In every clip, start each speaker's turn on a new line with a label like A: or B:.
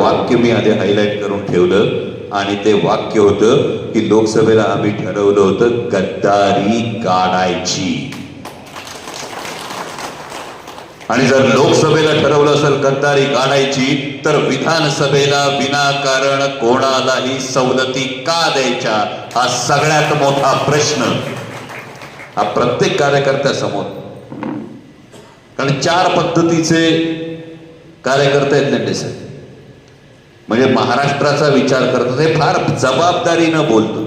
A: वाक्य मी आधी हायलाईट करून ठेवलं आणि ते वाक्य होतं की लोकसभेला आम्ही ठरवलं होतं गद्दारी काढायची. आणि जर लोकसभेला ठरवलं असेल गद्दारी काढायची तर विधानसभेला विनाकारण कोणालाही सवलती का द्यायच्या? हा सगळ्यात मोठा प्रश्न. हा प्रत्येक कार्यकर्त्यासमोर कारण चार पद्धतीचे कार्यकर्ते आहेत लेंडे साहेब. म्हणजे महाराष्ट्राचा विचार करतात हे फार जबाबदारीनं बोलतो.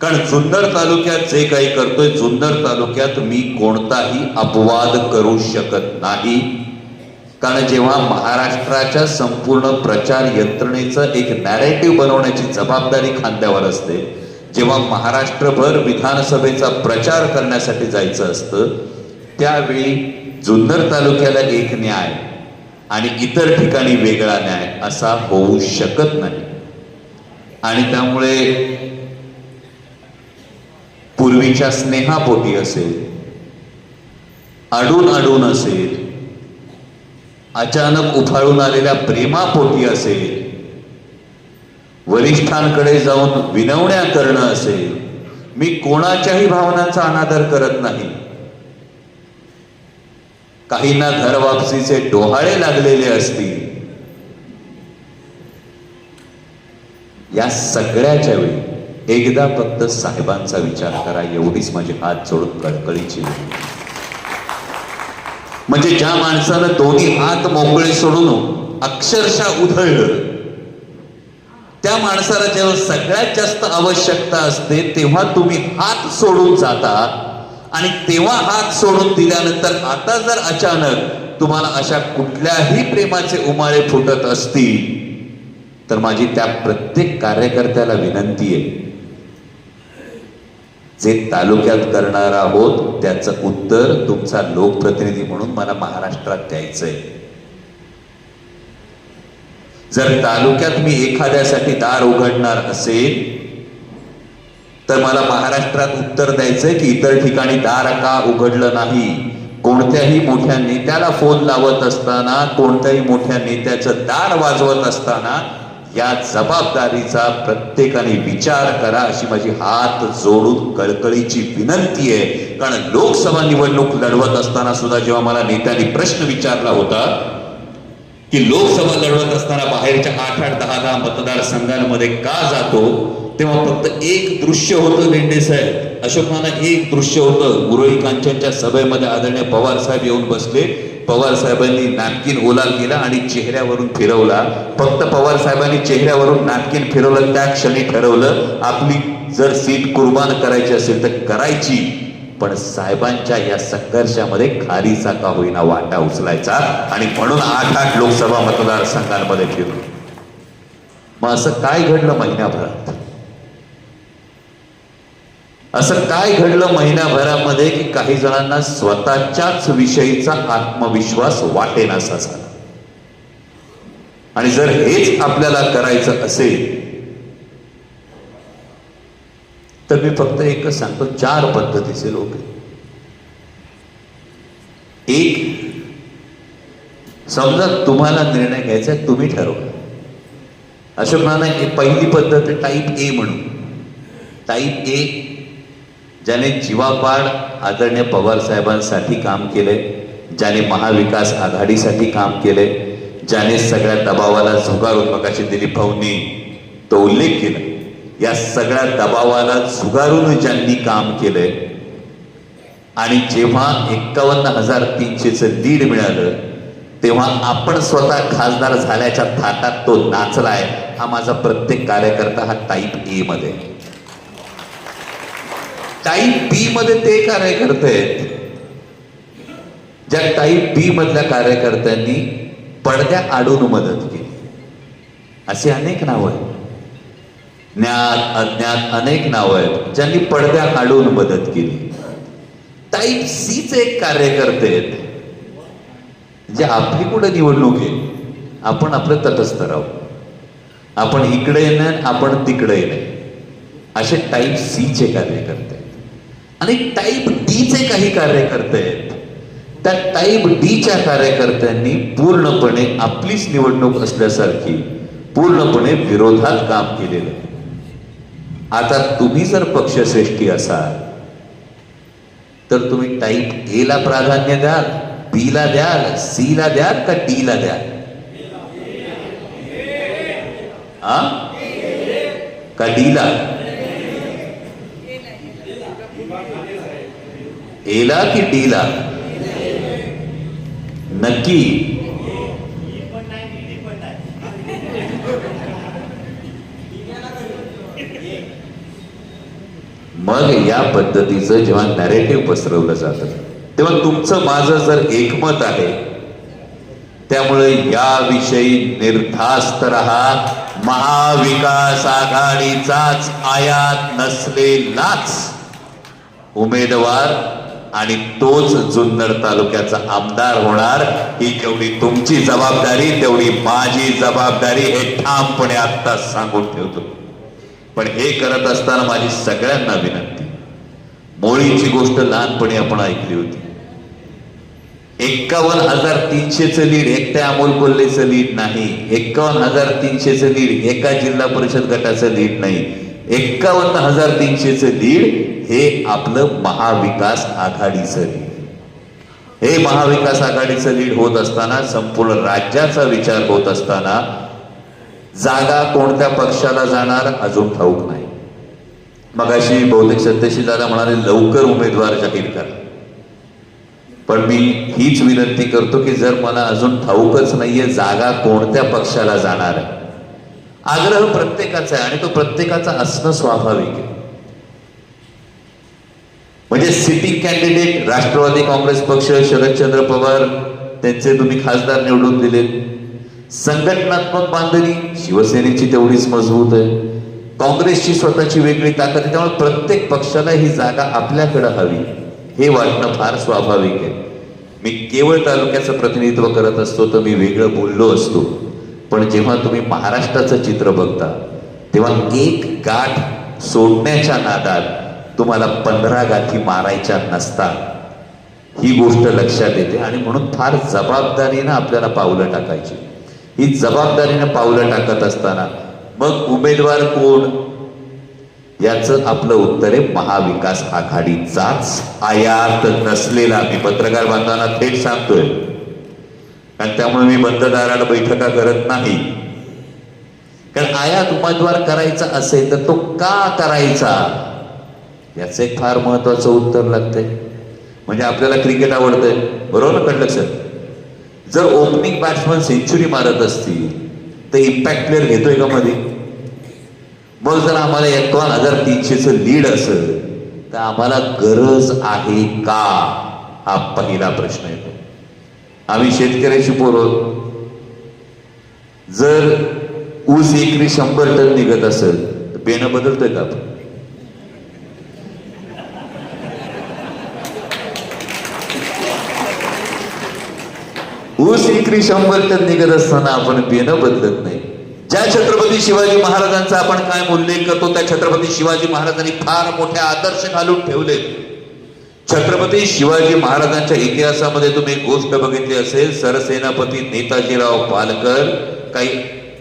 A: कारण जुन्नर तालुक्यात जे काही करतोय जुन्नर तालुक्यात मी कोणताही अपवाद करू शकत नाही. कारण जेव्हा महाराष्ट्राच्या संपूर्ण प्रचार यंत्रणेचं एक नॅरेटिव्ह बनवण्याची जबाबदारी खांद्यावर असते जेव्हा महाराष्ट्रभर विधानसभेचा प्रचार करण्यासाठी जायचं असतं त्यावेळी जुन्नर तालुक्याला एक न्याय आणि इतर ठिकाणी वेगळा न्याय असा होऊ शकत नाही. आणि त्यामुळे पूर्वीच्या स्नेहापोटी असेल अडून अडून असेल अचानक उफाळून आलेल्या प्रेमापोटी असेल वरिष्ठांकडे जाऊन विनवण्या करणं असेल मी कोणाच्याही भावनांचा अनादर करत नाही. काहींना घर वापसीचे डोहाळे लागलेले असतील. या सगळ्याच्या वेळी एकदा फक्त साहेबांचा विचार करा एवढीच माझी हात जोडून कळकळीची म्हणजे ज्या माणसानं दोन्ही हात मोकळे सोडून अक्षरशः उधळलं त्या माणसाला जेव्हा सगळ्यात जास्त आवश्यकता असते तेव्हा तुम्ही हात सोडून जाता आणि तेव्हा हात सोडून दिल्यानंतर आता जर अचानक तुम्हाला अशा कुठल्याही प्रेमाचे उमाळे फुटत असतील तर माझी त्या प्रत्येक कार्यकर्त्याला विनंती आहे जे तालुक्यात करणार आहोत त्याचं उत्तर तुमचा लोकप्रतिनिधी म्हणून मला महाराष्ट्रात द्यायचंय. जर तालुक्यात मी एखाद्यासाठी दार उघडणार असेल तर मला महाराष्ट्रात उत्तर द्यायचंय की इतर ठिकाणी दार का उघडलं नाही? कोणत्याही मोठ्या नेत्याला फोन लावत असताना कोणत्याही मोठ्या नेत्याचं दार वाजवत असताना या जबाबदारीचा प्रत्येकाने विचार करा अशी माझी हात जोडून कळकळीची विनंती आहे. कारण लोकसभा निवडणूक लढवत असताना सुद्धा जेव्हा मला नेत्यांनी प्रश्न विचारला होता की लोकसभा लढवत असताना बाहेरच्या आठ आठ दहा दहा मतदारसंघांमध्ये का जातो तेव्हा फक्त एक दृश्य होतं लेंडे साहेब. अशोकांना एक दृश्य होतं. मुरळी कांचनच्या सभेमध्ये आदरणीय पवार साहेब येऊन बसले. पवार साहेबांनी नॅपकिन ओलाल केला आणि चेहऱ्यावरून फिरवला. फक्त पवार साहेबांनी चेहऱ्यावरून नॅपकिन फिरवलं त्या क्षणी ठरवलं आपली जर सीट कुर्बान करायची असेल तर करायची. पण साहेबांच्या या संघर्षामध्ये खारीचा का होईना वाटा उचलायचा आणि म्हणून आठ आठ लोकसभा मतदारसंघांमध्ये फिरलो मग असं काय घडलं महिन्याभरात असं काय घडलं महिन्याभरामध्ये की काही जणांना स्वतःच्याच विषयीचा आत्मविश्वास वाटेनासा झाला. आणि जर हेच आपल्याला करायचं असेल तर मी फक्त एकच सांगतो चार पद्धतीचे लोक एक समजा तुम्हाला निर्णय घ्यायचा तुम्ही ठरवा. अशोक नाना पहिली पद्धत टाईप ए म्हणून. टाईप ए ज्याने जीवापाड आदरणीय पवार साहेबांसाठी काम केले ज्याने महाविकास आघाडीसाठी काम केले ज्याने सगळ्या दबावाला झुगारून मगाशी दिलीप भाऊंनी तो उल्लेख केला या सगळ्या दबावाला झुगारून ज्यांनी काम केलंय आणि जेव्हा एक्कावन्न हजार तीनशेचं लीड मिळालं तेव्हा आपण स्वतः खासदार झाल्याच्या थाटात तो नाचलाय हा माझा प्रत्येक कार्यकर्ता हा टाईप ए मध्ये आहे. टाईप बी मध्ये ते कार्यकर्ते आहेत. ज्या टाईप बी मधल्या कार्यकर्त्यांनी पडद्या आडून मदत केली. अशी अनेक नावं आहेत. ज्ञात अज्ञात अनेक नावं आहेत. ज्यांनी पडद्या आडून मदत केली. टाईप सीचे एक कार्यकर्ते आहेत. जे आपली कुठे निवडणूक आहे? आपण आपलं तटस्थ राहू. आपण इकडे नाही आपण तिकडे नाही असे टाईप सीचे कार्यकर्ते आणि टाईप डीचे काही कार्यकर्ते आहेत. त्या टाईप डीच्या कार्यकर्त्यांनी पूर्णपणे आपलीच निवडणूक असल्यासारखी पूर्णपणे विरोधात काम केलेलं आहे. आता तुम्ही जर पक्षश्रेष्ठी असाल तर तुम्ही टाईप ए ला प्राधान्य द्याल बी ला द्याल सी ला द्याल का डी ला द्याल? का डी एला की डीला? नक्की. मग या पद्धतीचं जेव्हा नॅरेटिव्ह पसरवलं जातं तेव्हा तुमचं माझं जर एकमत आहे त्यामुळे याविषयी निर्धास्त रहा. महाविकास आघाडीचाच आयात नसलेलाच उमेदवार आणि तोच जुन्नर तालुक्याचा आमदार होणार. ही जेवढी तुमची जबाबदारी तेवढी माझी जबाबदारी हे ठामपणे आत्ताच सांगून ठेवतो. पण हे करत असताना माझी सगळ्यांना विनंती. मोळीची गोष्ट लहानपणी आपण ऐकली होती. एक्कावन्न हजार तीनशेच लीड एकट्या अमोल कोल्हेचं लीड नाही. एक्कावन्न हजार तीनशेच लीड एका जिल्हा परिषद गटाचं लीड नाही. एक्कावन्न हजार तीनशेचं लीड हे आपलं महाविकास आघाडीचं लीड हे महाविकास आघाडीचं लीड होत असताना संपूर्ण राज्याचा विचार होत असताना जागा कोणत्या पक्षाला जाणार अजून ठाऊक नाही. मग अशी बहुतेक सत्यशी दादा म्हणाले लवकर उमेदवार जाहीर करा. पण मी हीच विनंती करतो की जर मला अजून ठाऊकच नाहीये जागा कोणत्या पक्षाला जाणार आहे आग्रह प्रत्येकाचा आहे आणि तो प्रत्येकाचा असणं स्वाभाविक आहे. म्हणजे सिटिंग कॅन्डिडेट राष्ट्रवादी काँग्रेस पक्ष शरदचंद्र पवार त्यांचे तुम्ही खासदार निवडून दिलेत संघटनात्मक बांधणी शिवसेनेची तेवढीच मजबूत आहे. काँग्रेसची स्वतःची वेगळी ताकद आहे त्यामुळे प्रत्येक पक्षाला ही जागा आपल्याकडे हवी. हे वाटणं फार स्वाभाविक आहे. मी केवळ तालुक्याचं प्रतिनिधित्व करत असतो तर मी वेगळं बोललो असतो. पण जेव्हा तुम्ही महाराष्ट्राचं चित्र बघता तेव्हा एक गाठ सोडण्याच्या नादात तुम्हाला पंधरा गाठी मारायच्या नसतात ही गोष्ट लक्षात येते आणि म्हणून फार जबाबदारीनं आपल्याला पावलं टाकायची. ही जबाबदारीनं पावलं टाकत असताना मग उमेदवार कोण? याचं आपलं उत्तर आहे महाविकास आघाडीचाच आयात नसलेला. मी पत्रकार बांधवांना थेट सांगतोय. कारण त्यामुळे मी बंद दाराला बैठका करत नाही. कारण आयात उमेदवार करायचा असेल तर तो का करायचा? याचं एक फार महत्वाचं उत्तर लागतंय. म्हणजे आपल्याला क्रिकेट आवडतंय. बरोबर ना कळलं सर जर ओपनिंग बॅट्समन सेंचुरी मारत असतील तर इम्पॅक्ट प्लेअर घेतोय का मध्ये मग जर आम्हाला एकावन्न हजार तीनशेचं लीड असेल तर आम्हाला गरज आहे का? हा पहिला प्रश्न येतो. आम्ही शेतकऱ्याशी पोरं जर ऊस एकरी शंभर टन निघत असेल तर पेनं बदलतोय का आपण? ऊस एकरी शंभर टन निघत असताना आपण पेनं बदलत नाही. ज्या छत्रपती शिवाजी महाराजांचा आपण काय उल्लेख करतो त्या छत्रपती शिवाजी महाराजांनी फार मोठे आदर्श घालून ठेवले छत्रपती शिवाजी महाराजांच्या इतिहासामध्ये तुम्ही एक गोष्ट बघितली असेल सरसेनापती नेताजीराव पालकर काही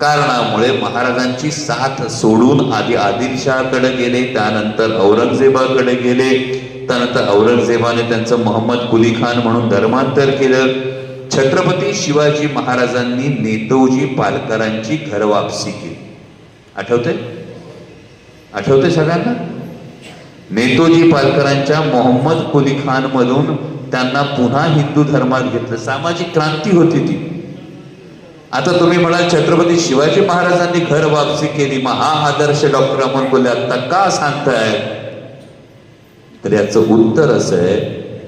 A: कारणामुळे महाराजांची साथ सोडून आधी आदिलशहाकडे गेले त्यानंतर औरंगजेबाकडे गेले. त्यानंतर औरंगजेबाने त्यांचं मोहम्मद कुली खान म्हणून धर्मांतर केलं. छत्रपती शिवाजी महाराजांनी नेतोजी पालकरांची घरवापसी केली. आठवते आठवते सगळ्यांना? नेतोजी पालकरांच्या मोहम्मद कुली खान मधून त्यांना पुन्हा हिंदू धर्मात घेतलं. सामाजिक क्रांती होती ती. आता तुम्ही म्हणाल छत्रपती शिवाजी महाराजांनी घर वापसी केली. मग हा आदर्श डॉक्टर अमोल कोल्हे आता का सांगताय? तर याचं उत्तर असं आहे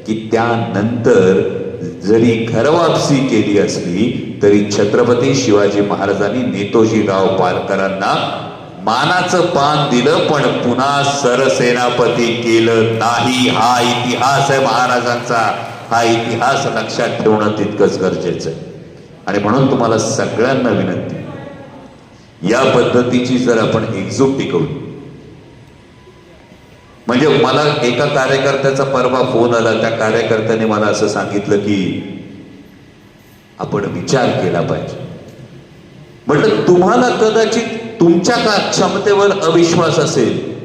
A: की त्यानंतर जरी घरवापसी केली असली तरी छत्रपती शिवाजी महाराजांनी नेतोजीराव पालकरांना मानाचं पान दिलं पण पुन्हा सरसेनापती केलं नाही. हा इतिहास आहे महाराजांचा. हा इतिहास लक्षात ठेवणं तितकंच गरजेचं आहे. आणि म्हणून तुम्हाला सगळ्यांना विनंती. या पद्धतीची जर आपण एकजूट टिकवली म्हणजे मला एका कार्यकर्त्याचा परवा फोन आला. त्या कार्यकर्त्याने मला असं सांगितलं की आपण विचार केला पाहिजे. म्हटलं तुम्हाला कदाचित तुमच्या का क्षमतेवर अविश्वास असेल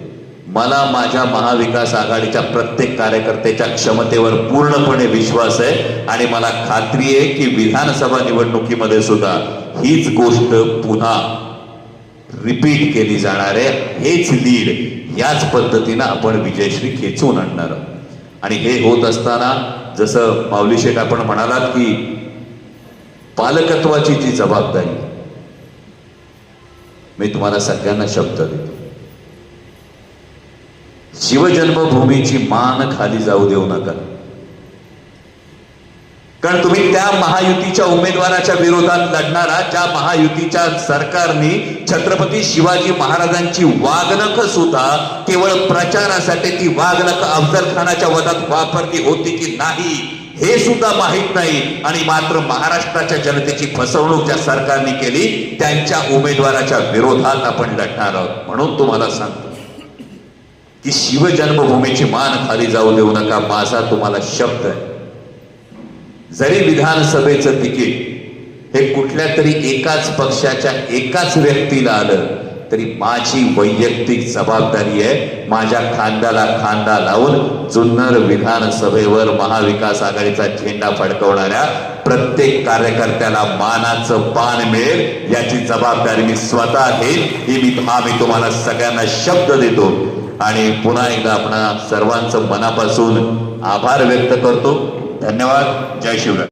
A: मला माझ्या महाविकास आघाडीच्या प्रत्येक कार्यकर्त्याच्या क्षमतेवर पूर्णपणे विश्वास आहे आणि मला खात्री आहे की विधानसभा निवडणुकीमध्ये सुद्धा हीच गोष्ट पुन्हा रिपीट केली जाणार आहे. हेच लीड याच पद्धतीनं आपण विजयश्री खेचून आणणार आणि हे होत असताना जसं माऊली शेठ आपण म्हणालात की पालकत्वाची जी जबाबदारी मी तुम्हाला सगळ्यांना शब्द देतो. शिवजन्मभूमीची मान खाली जाऊ देऊ नका. कारण तुम्ही त्या महायुतीच्या उमेदवाराच्या विरोधात लढणारा ज्या महायुतीच्या सरकारने छत्रपती शिवाजी महाराजांची वागणक सुद्धा केवळ प्रचारासाठी ती वागणक अफजल खानाच्या वधात वापरली होती की नाही? हे सुद्धा माहीत नाही. आणि मात्र महाराष्ट्राच्या जनतेची फसवणूक ज्या सरकारने केली त्यांच्या उमेदवाराच्या विरोधात आपण लढणार आहोत. म्हणून तुम्हाला सांगतो की शिवजन्मभूमीची मान खाली जाऊ देऊ नका. माझा तुम्हाला शब्द आहे. जरी विधानसभेचं तिकीट हे कुठल्या तरी एकाच पक्षाच्या एकाच व्यक्तीला आलं तरी माझी वैयक्तिक जबाबदारी आहे. माझ्या खांद्याला खांदा लावून जुन्नर विधानसभेवर महाविकास आघाडीचा झेंडा फडकवणाऱ्या प्रत्येक कार्यकर्त्याला मानाचं पान मिळेल याची जबाबदारी मी स्वतः घेईन. ही मी हा मी तुम्हाला सगळ्यांना शब्द देतो. आणि पुन्हा एकदा आपण सर्वांचं मनापासून आभार व्यक्त करतो. धन्यवाद. जय शिवराय.